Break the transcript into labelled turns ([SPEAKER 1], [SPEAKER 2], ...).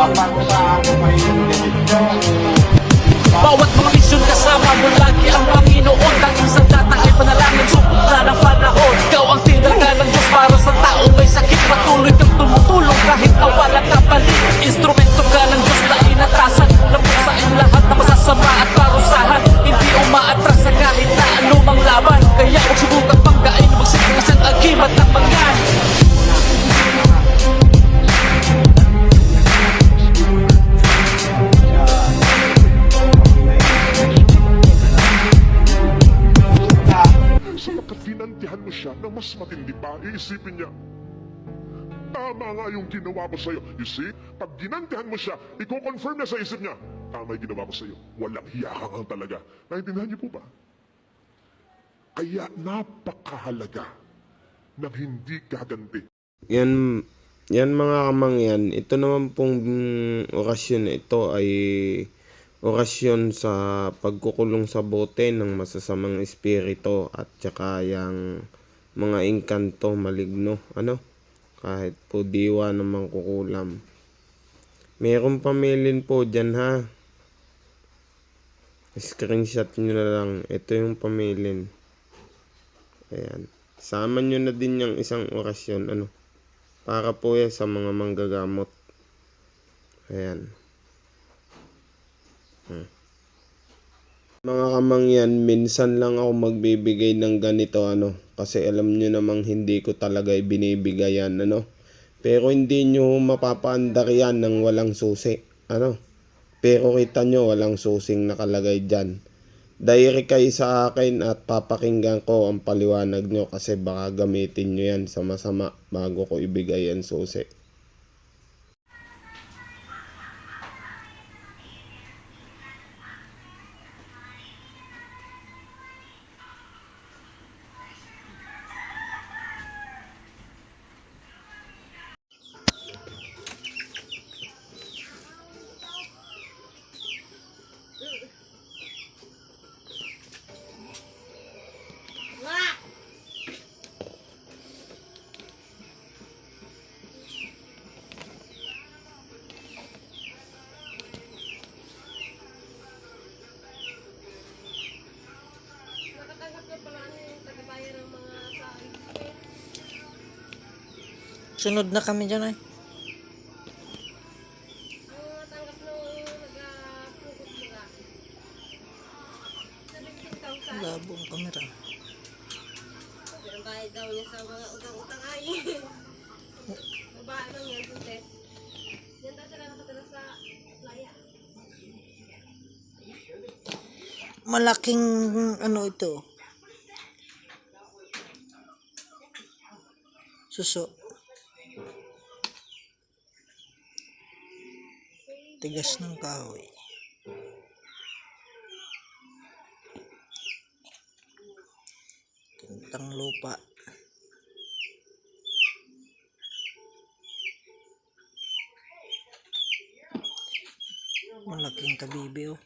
[SPEAKER 1] Bawat mga misyon kasama mo lagi ang na
[SPEAKER 2] mas matindi pa, iisipin niya, tama nga yung ginawa ko sa'yo. You see, pag ginantihan mo siya, i-confirm niya sa isip niya, tama yung ginawa ko sa'yo. Walang hiya ka nga talaga. Naintindihan niyo po ba? Kaya napakahalaga ng hindi gaganti.
[SPEAKER 3] Yan, yan mga kamangyan, ito naman pong mm, orasyon na ito ay orasyon sa pagkukulong sa bote ng masasamang espiritu at saka yung mga engkanto maligno. Ano? Kahit po diwa naman kukulam. Meron pamilin po dyan ha. Screenshot nyo na lang. Ito yung pamilin. Ayan. Sama nyo na din yung isang orasyon. Ano? Para po yan sa mga manggagamot. Ayan. Hmm. Mga kamangyan, minsan lang ako magbibigay ng ganito ano. Kasi alam nyo namang hindi ko talaga binibigay yan ano. Pero hindi nyo mapapaandar yan ng walang susi. Ano? Pero kita nyo walang susing nakalagay dyan. Diary kayo sa akin at papakinggan ko ang paliwanag nyo kasi baka gamitin nyo yan sa masama bago ko ibigay yan susi.
[SPEAKER 4] Sunod na kami dyan ay.
[SPEAKER 5] Ang natanggap nung nag-pukot nila. Sa 15,000.
[SPEAKER 4] Labo ang kamera.
[SPEAKER 5] Bayad daw niya sa mga utang-utang ay. Babae lang yan, suntet. Yan daw sila nakatira sa playa.
[SPEAKER 4] Malaking ano ito. Suso. Tigas ng kahoy. Tintang lupa. Malaking kabibi oh.